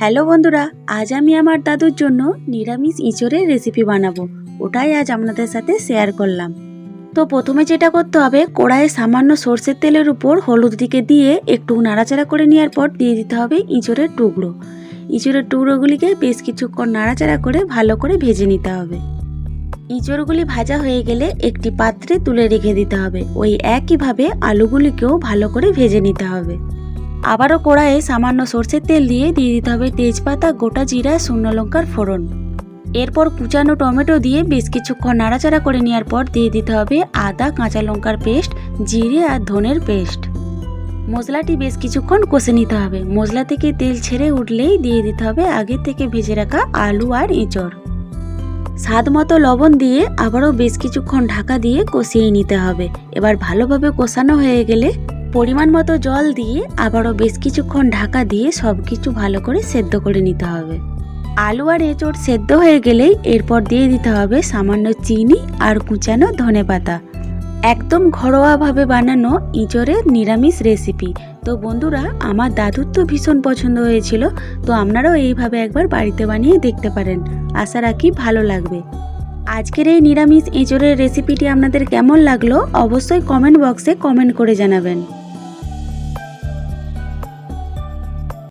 Hello বন্ধুরা, আজ আমি আমার দাদুর জন্য নিরামিষ ইঁচড়ের রেসিপি বানাবো। ওটাই আজ আপনাদের সাথে শেয়ার করলাম। তো প্রথমে যেটা করতে হবে, কড়াইয়ে সামান্য সর্ষের তেলের উপর হলুদ দিকে দিয়ে একটু নাড়াচাড়া করে নেওয়ার পর দিয়ে দিতে হবে ইঁচড়ের টুকরো। ইঁচড়ের টুকরোগুলিকে বেশ কিছুক্ষণ নাড়াচাড়া করে ভালো করে ভেজে নিতে হবে। ইঁচড়গুলি ভাজা হয়ে গেলে একটি পাত্রে তুলে রেখে দিতে হবে। ওই একইভাবে আলুগুলিকেও ভালো করে ভেজে নিতে হবে। আবারও কড়াইয়ে সামান্য সর্ষের তেল দিয়ে দিয়ে দিতে হবে তেজপাতা, গোটা জিরা, শুকনো লঙ্কার ফোড়ন। এরপর কুচানো টমেটো দিয়ে বেশ কিছুক্ষণ নাড়াচাড়া করে নেওয়ার পর দিয়ে দিতে হবে আদা, কাঁচা লঙ্কার পেস্ট, জিরে আর ধনের পেস্ট। মশলাটি বেশ কিছুক্ষণ কষে নিতে হবে। মশলা থেকে তেল ছেড়ে উঠলেই দিয়ে দিতে হবে আগে থেকে ভেজে রাখা আলু আর এঁচড়। স্বাদ মতো লবণ দিয়ে আবারও বেশ কিছুক্ষণ ঢাকা দিয়ে কষিয়ে নিতে হবে। এবার ভালোভাবে কষানো হয়ে গেলে পরিমাণ মতো জল দিয়ে আবারও বেশ কিছুক্ষণ ঢাকা দিয়ে সব কিছু ভালো করে সেদ্ধ করে নিতে হবে। আলু আর এঁচড় সেদ্ধ হয়ে গেলেই এরপর দিয়ে দিতে হবে সামান্য চিনি আর কুচানো ধনে পাতা। একদম ঘরোয়াভাবে বানানো ইঁচড়ের নিরামিষ রেসিপি। তো বন্ধুরা, আমার দাদুর তো ভীষণ পছন্দ হয়েছিল, তো আপনারাও এইভাবে একবার বাড়িতে বানিয়ে দেখতে পারেন। আশা রাখি ভালো লাগবে। আজকের এই নিরামিষ এঁচড়ের রেসিপিটি আপনাদের কেমন লাগল অবশ্যই কমেন্ট বক্সে কমেন্ট করে জানাবেন।